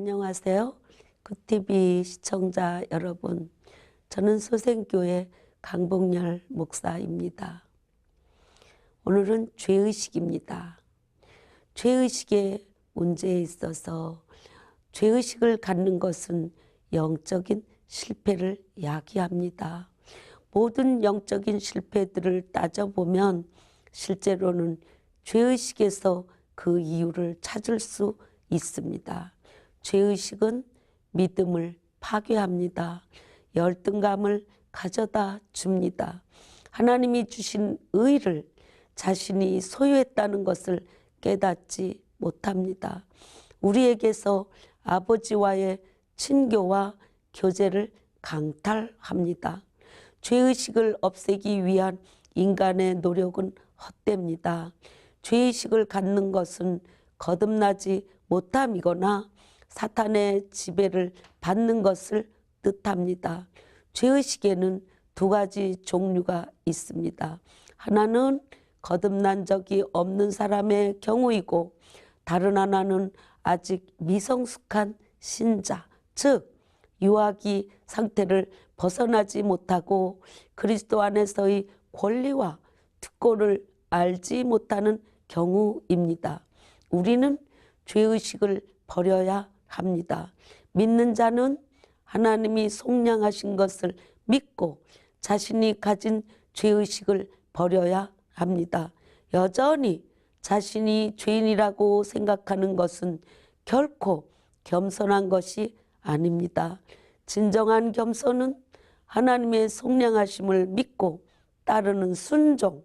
안녕하세요. 굿TV 시청자 여러분. 저는 소생교회 강복열 목사입니다. 오늘은 죄의식입니다. 죄의식의 문제에 있어서 죄의식을 갖는 것은 영적인 실패를 야기합니다. 모든 영적인 실패들을 따져보면 실제로는 죄의식에서 그 이유를 찾을 수 있습니다. 죄의식은 믿음을 파괴합니다. 열등감을 가져다 줍니다. 하나님이 주신 의를 자신이 소유했다는 것을 깨닫지 못합니다. 우리에게서 아버지와의 친교와 교제를 강탈합니다. 죄의식을 없애기 위한 인간의 노력은 헛됩니다. 죄의식을 갖는 것은 거듭나지 못함이거나 사탄의 지배를 받는 것을 뜻합니다. 죄의식에는 두 가지 종류가 있습니다. 하나는 거듭난 적이 없는 사람의 경우이고 다른 하나는 아직 미성숙한 신자, 즉 유아기 상태를 벗어나지 못하고 그리스도 안에서의 권리와 특권을 알지 못하는 경우입니다. 우리는 죄의식을 버려야 합니다. 믿는 자는 하나님이 속량하신 것을 믿고 자신이 가진 죄의식을 버려야 합니다. 여전히 자신이 죄인이라고 생각하는 것은 결코 겸손한 것이 아닙니다. 진정한 겸손은 하나님의 속량하심을 믿고 따르는 순종,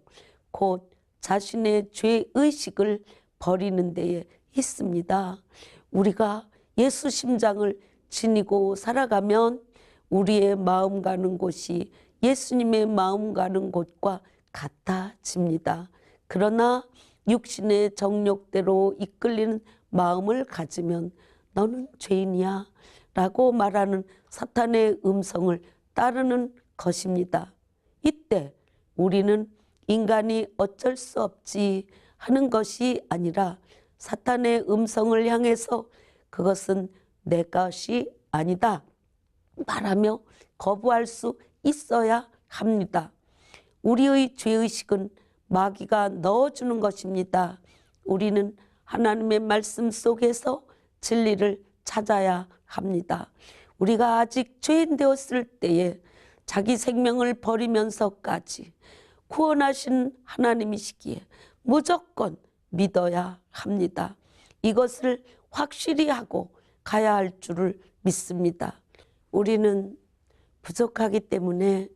곧 자신의 죄의식을 버리는 데에 있습니다. 우리가 예수 심장을 지니고 살아가면 우리의 마음 가는 곳이 예수님의 마음 가는 곳과 같아집니다. 그러나 육신의 정욕대로 이끌리는 마음을 가지면 너는 죄인이야 라고 말하는 사탄의 음성을 따르는 것입니다. 이때 우리는 인간이 어쩔 수 없지 하는 것이 아니라 사탄의 음성을 향해서 그것은 내 것이 아니다 말하며 거부할 수 있어야 합니다. 우리의 죄의식은 마귀가 넣어주는 것입니다. 우리는 하나님의 말씀 속에서 진리를 찾아야 합니다. 우리가 아직 죄인 되었을 때에 자기 생명을 버리면서까지 구원하신 하나님이시기에 무조건 믿어야 합니다. 이것을 확실히 하고 가야 할 줄을 믿습니다. 우리는 부족하기 때문에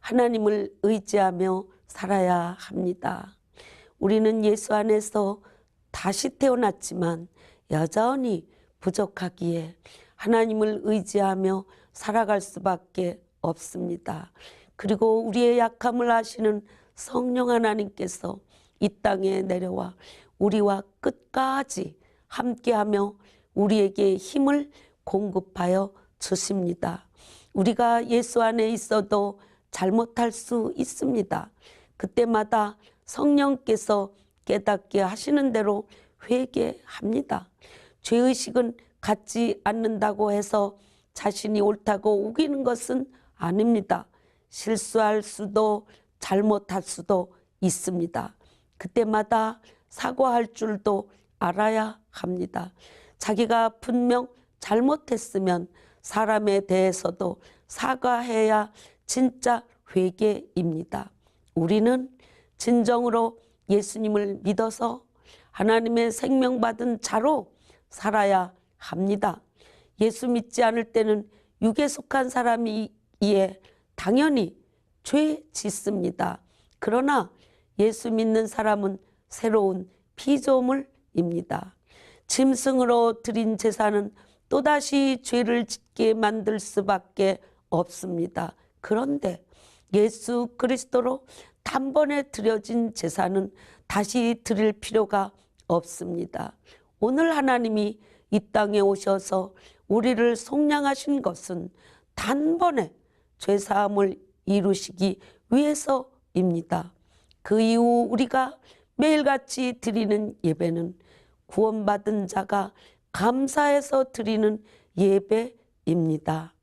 하나님을 의지하며 살아야 합니다. 우리는 예수 안에서 다시 태어났지만 여전히 부족하기에 하나님을 의지하며 살아갈 수밖에 없습니다. 그리고 우리의 약함을 아시는 성령 하나님께서 이 땅에 내려와 우리와 끝까지 함께하며 우리에게 힘을 공급하여 주십니다. 우리가 예수 안에 있어도 잘못할 수 있습니다. 그때마다 성령께서 깨닫게 하시는 대로 회개합니다. 죄의식은 갖지 않는다고 해서 자신이 옳다고 우기는 것은 아닙니다. 실수할 수도 잘못할 수도 있습니다. 그때마다 사과할 줄도 알아야 합니다. 자기가 분명 잘못했으면 사람에 대해서도 사과해야 진짜 회개입니다. 우리는 진정으로 예수님을 믿어서 하나님의 생명 받은 자로 살아야 합니다. 예수 믿지 않을 때는 육에 속한 사람이기에 당연히 죄 짓습니다. 그러나 예수 믿는 사람은 새로운 피조물 입니다. 짐승으로 드린 제사는 또다시 죄를 짓게 만들 수밖에 없습니다. 그런데 예수 그리스도로 단번에 드려진 제사는 다시 드릴 필요가 없습니다. 오늘 하나님이 이 땅에 오셔서 우리를 속량하신 것은 단번에 죄사함을 이루시기 위해서입니다. 그 이후 우리가 매일같이 드리는 예배는 구원받은 자가 감사해서 드리는 예배입니다.